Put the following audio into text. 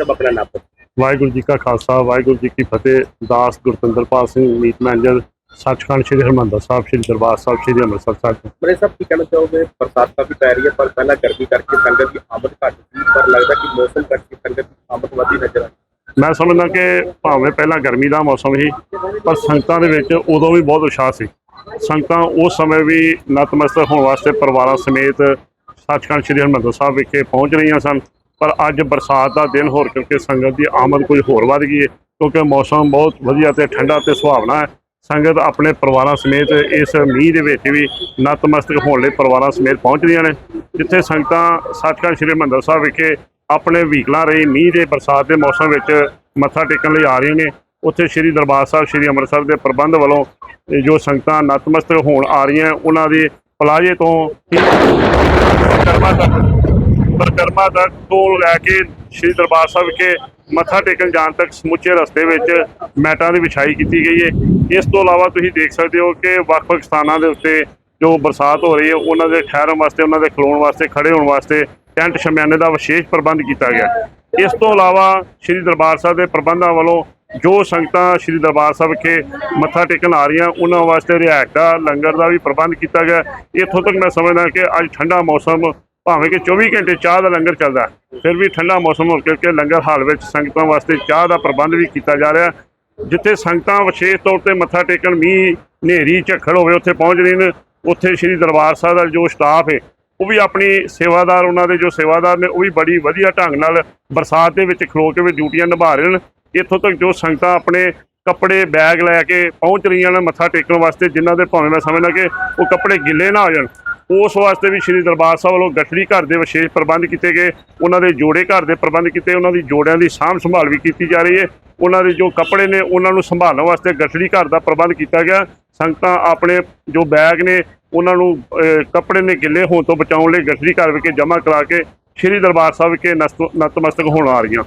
ਸਭ ਆਪਣਾ ਨਾਮ ਵਾਹਿਗੁਰੂ ਜੀ ਕਾ ਖਾਲਸਾ ਵਾਹਿਗੁਰੂ ਜੀ ਕੀ ਫਤਿਹ। ਦਾਸ ਗੁਰਤਿੰਦਰਪਾਲ ਸਿੰਘ ਮੀਤ ਮੈਨੇਜਰ ਸੱਚਖੰਡ ਸ੍ਰੀ ਹਰਿਮੰਦਰ ਸਾਹਿਬ ਸ੍ਰੀ ਦਰਬਾਰ ਸਾਹਿਬ ਸ੍ਰੀ ਅੰਮ੍ਰਿਤਸਰ ਸਾਹਿਬ। ਬੜੇ ਸਭ ਕੀ ਕਹਿਣਾ ਚਾਹੋਗੇ? ਬਰਸਾਤ ਕਾਫੀ ਪੈ ਰਹੀ ਹੈ ਪਰ ਪਹਿਲਾਂ ਗਰਮੀ ਕਰਕੇ ਸੰਗਤ ਦੀ ਆਮਦ ਘੱਟ ਸੀ ਪਰ ਲੱਗਦਾ ਕਿ ਮੌਸਮ ਕਰਕੇ ਸੰਗਤ ਦੀ ਆਮਦ ਵਧੀ ਨਜ਼ਰ ਆਈ। ਮੈਂ ਸਮਝਦਾ ਕਿ ਭਾਵੇਂ ਪਹਿਲਾਂ ਗਰਮੀ ਦਾ ਮੌਸਮ ਸੀ ਪਰ ਸੰਗਤਾਂ ਦੇ ਵਿੱਚ ਉਦੋਂ ਵੀ ਬਹੁਤ ਉਤਸ਼ਾਹ ਸੀ। ਸੰਗਤਾਂ ਉਸ ਸਮੇਂ ਵੀ ਨਤਮਸਤਕ ਹੋਣ ਵਾਸਤੇ ਪਰਿਵਾਰਾਂ ਸਮੇਤ ਸੱਚਖੰਡ ਸ੍ਰੀ ਹਰਿਮੰਦਰ ਸਾਹਿਬ ਵਿਖੇ ਪਹੁੰਚ ਰਹੀਆਂ ਸਨ। ਪਰ ਅੱਜ ਬਰਸਾਤ ਦਾ ਦਿਨ ਹੋਰ ਕਰਕੇ ਸੰਗਤ ਦੀ ਆਮਦ ਕੁਝ ਹੋਰ ਵੱਧ ਗਈ ਹੈ, ਕਿਉਂਕਿ ਮੌਸਮ ਬਹੁਤ ਵਧੀਆ ਤੇ ਠੰਡਾ ਤੇ ਸੁਹਾਵਣਾ ਹੈ। ਸੰਗਤ ਆਪਣੇ ਪਰਿਵਾਰਾਂ ਸਮੇਤ ਇਸ ਮੀਂਹ ਦੇ ਵਿੱਚ ਵੀ ਨਤਮਸਤਕ ਹੋਣ ਲਈ ਪਰਿਵਾਰਾਂ ਸਮੇਤ ਪਹੁੰਚ ਰਹੀਆਂ ਨੇ, ਜਿੱਥੇ ਸੰਗਤਾਂ ਸੱਚਖੰਡ ਸ੍ਰੀ ਹਰਿਮੰਦਰ ਸਾਹਿਬ ਵਿਖੇ ਆਪਣੇ ਵਹੀਕਲਾਂ ਰਹੀ ਮੀਂਹ ਦੇ ਬਰਸਾਤ ਦੇ ਮੌਸਮ ਵਿੱਚ ਮੱਥਾ ਟੇਕਣ ਲਈ ਆ ਰਹੀਆਂ ਨੇ। ਉੱਥੇ ਸ੍ਰੀ ਦਰਬਾਰ ਸਾਹਿਬ, ਸ੍ਰੀ ਅੰਮ੍ਰਿਤਸਰ ਦੇ ਪ੍ਰਬੰਧ ਵੱਲੋਂ ਜੋ ਸੰਗਤਾਂ ਨਤਮਸਤਕ ਹੋਣ ਆ ਰਹੀਆਂ, ਉਹਨਾਂ ਦੇ ਪਲਾਜੇ ਤੋਂ ਕਰਮਾ ਤੱਕ ਪਰਿਕਰਮਾ ਤੱਕ ਤੋਂ ਲੈ ਕੇ ਸ੍ਰੀ ਦਰਬਾਰ ਸਾਹਿਬ ਵਿਖੇ ਮੱਥਾ ਟੇਕਣ ਜਾਣ ਤੱਕ ਸਮੁੱਚੇ ਰਸਤੇ ਵਿੱਚ ਮੈਟਾਂ ਦੀ ਵਿਛਾਈ ਕੀਤੀ ਗਈ ਹੈ। ਇਸ ਤੋਂ ਇਲਾਵਾ ਤੁਸੀਂ ਦੇਖ ਸਕਦੇ ਹੋ ਕਿ ਵੱਖ-ਵੱਖ ਸਥਾਨਾਂ ਦੇ ਉੱਤੇ ਜੋ ਬਰਸਾਤ ਹੋ ਰਹੀ ਹੈ, ਉਹਨਾਂ ਦੇ ਠਹਿਰਨ ਵਾਸਤੇ, ਉਹਨਾਂ ਦੇ ਖਲੋਣ ਵਾਸਤੇ ਖੜੇ ਹੋਣ ਵਾਸਤੇ ਟੈਂਟ ਸ਼ਮਿਆਨੇ ਦਾ ਵਿਸ਼ੇਸ਼ ਪ੍ਰਬੰਧ ਕੀਤਾ ਗਿਆ। ਇਸ ਤੋਂ ਇਲਾਵਾ ਸ੍ਰੀ ਦਰਬਾਰ ਸਾਹਿਬ ਦੇ ਪ੍ਰਬੰਧਾਂ ਵੱਲੋਂ ਜੋ ਸੰਗਤਾਂ ਸ੍ਰੀ ਦਰਬਾਰ ਸਾਹਿਬ ਵਿਖੇ ਮੱਥਾ ਟੇਕਣ ਆ ਰਹੀਆਂ, ਉਹਨਾਂ ਵਾਸਤੇ ਰਿਹਾਇਸ਼ ਦਾ, ਲੰਗਰ ਦਾ ਵੀ ਪ੍ਰਬੰਧ ਕੀਤਾ ਗਿਆ। ਇੱਥੋਂ ਤੱਕ ਮੈਂ ਸਮਝਦਾ ਕਿ ਅੱਜ ਠੰਡਾ ਮੌਸਮ ਭਾਵੇਂ ਕਿ 24 ਘੰਟੇ ਚਾਹ ਦਾ ਲੰਗਰ ਚੱਲਦਾ ਫਿਰ ਵੀ ਠੰਡਾ ਮੌਸਮ ਹੋ ਕਰਕੇ ਲੰਗਰ ਹਾਲ ਵਿੱਚ ਸੰਗਤਾਂ ਵਾਸਤੇ ਚਾਹ ਦਾ ਪ੍ਰਬੰਧ ਵੀ ਕੀਤਾ ਜਾ ਰਿਹਾ ਜਿੱਥੇ ਸੰਗਤਾਂ ਵਿਸ਼ੇਸ਼ ਤੌਰ ਤੇ ਮੱਥਾ ਟੇਕਣ, ਮੀਂਹ, ਹਨੇਰੀ, ਝੱਖੜ ਹੋਵੇ, ਉੱਥੇ ਪਹੁੰਚ ਰਹੀਆਂ ਨੇ, ਉੱਥੇ ਸ੍ਰੀ ਦਰਬਾਰ ਸਾਹਿਬ ਦਾ ਜੋ ਸਟਾਫ ਹੈ, ਉਹ ਵੀ ਆਪਣੀ ਸੇਵਾਦਾਰ, ਉਹਨਾਂ ਦੇ ਜੋ ਸੇਵਾਦਾਰ ਨੇ, ਉਹ ਵੀ ਬੜੀ ਵਧੀਆ ਢੰਗ ਨਾਲ ਬਰਸਾਤ ਦੇ ਵਿੱਚ ਖਲੋ ਕੇ ਵੀ ਡਿਊਟੀਆਂ ਨਿਭਾ ਰਹੇ ਨੇ। ਇੱਥੋਂ ਤੱਕ ਜੋ ਸੰਗਤਾਂ ਆਪਣੇ ਕੱਪੜੇ, ਬੈਗ ਲੈ ਕੇ ਪਹੁੰਚ ਰਹੀਆਂ ਨੇ ਮੱਥਾ ਟੇਕਣ ਵਾਸਤੇ, ਜਿਨ੍ਹਾਂ ਦੇ ਭਾਵੇਂ ਮੈਂ ਸਮਝਦਾ ਕਿ ਉਹ ਕੱਪੜੇ ਗਿੱਲੇ ਨਾ ਹੋ ਜਾਣ ਉਸ ਵਾਸਤੇ ਵੀ ਸ੍ਰੀ ਦਰਬਾਰ ਸਾਹਿਬ ਵੱਲੋਂ ਗੱਠੜੀ ਘਰ ਦੇ ਵਿਸ਼ੇਸ਼ ਪ੍ਰਬੰਧ ਕੀਤੇ ਗਏ, ਉਹਨਾਂ ਦੇ ਜੋੜੇ ਘਰ ਦੇ ਪ੍ਰਬੰਧ ਕੀਤੇ, ਉਹਨਾਂ ਦੀ ਜੋੜਿਆਂ ਦੀ ਸਾਂਭ ਸੰਭਾਲ ਵੀ ਕੀਤੀ ਜਾ ਰਹੀ ਹੈ। ਉਹਨਾਂ ਦੇ ਜੋ ਕੱਪੜੇ ਨੇ, ਉਹਨਾਂ ਨੂੰ ਸੰਭਾਲਣ ਵਾਸਤੇ ਗੱਠੜੀ ਘਰ ਦਾ ਪ੍ਰਬੰਧ ਕੀਤਾ ਗਿਆ। ਸੰਗਤਾਂ ਆਪਣੇ ਜੋ ਬੈਗ ਨੇ, ਉਹਨਾਂ ਨੂੰ ਕੱਪੜੇ ਨੇ ਗਿੱਲੇ ਹੋਣ ਤੋਂ ਬਚਾਉਣ ਲਈ ਗੱਠੜੀ ਘਰ ਵਿਖੇ ਜਮ੍ਹਾਂ ਕਰਾ ਕੇ ਸ੍ਰੀ ਦਰਬਾਰ ਸਾਹਿਬ ਵਿਖੇ ਨਸਤ- ਨਤਮਸਤਕ ਹੋਣ ਆ ਰਹੀਆਂ।